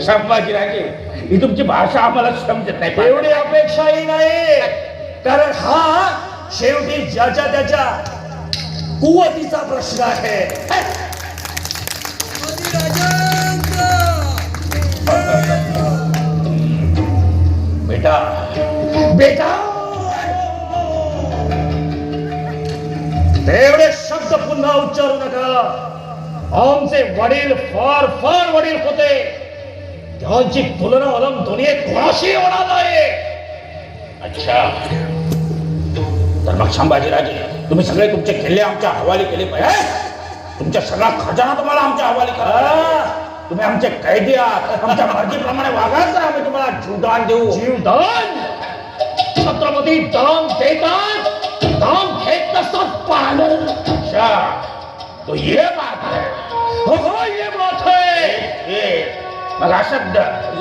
संभाजीराजे ही तुमची भाषा आम्हाला समजत नाही. एवढी अपेक्षाही नाही. कारण हा शेवटी ज्याच्या त्याच्या कुवतीचा प्रश्न आहे. बेटा. बेटा. तेवढे शब्द पुन्हा उच्चारू नका. आमचे वडील फार फार वडील होते. त्यांची तुलना अलम दुनियेत कोणाशी होणार नाही अच्छा तर मग संभाजीराजे तुम्ही सगळे तुमचे किल्ले आमच्या हवाली केले पाहिजे तुमचा सगळा खजाना तुम्हाला आमच्या हवाली करा तुम्ही आमचे कैदी आहात आमच्या मर्जीप्रमाणे वागा तर आम्ही तुम्हाला जीवदान देऊ जीवदान छत्रपती दाम देतात दाम घेत नसतात पालन अच्छा तो ये बात है हो हो, ये बात है ये मग अशब्द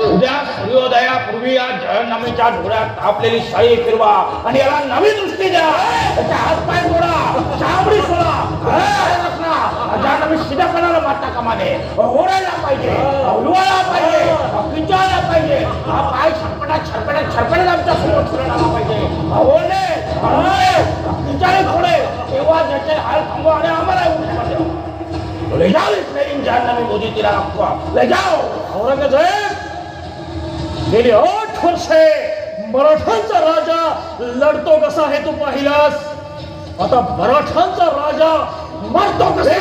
उद्या सूर्योदयापूर्वी या जळनामीच्या डोळ्यात तापलेली शाई फिरवा आणि याला नवी दृष्टी द्या. त्याचे हातपाय सोडा चामडी सोडा मारता कामाने. ओढायला पाहिजे उलवायला पाहिजे किंचायला पाहिजे. हा पाय छरपटात छरपटात छरपटात आमच्यासमोर पाहिजे. ओढले ले जाओ इस मेरी जानवी मोदी तेरा आपको ले जाओ औरंगजेब गेली आठ वर्षे मराठांचा राजा लढतो कसा हे तू पाहिलास? आता मराठांचा राजा मरतो कसा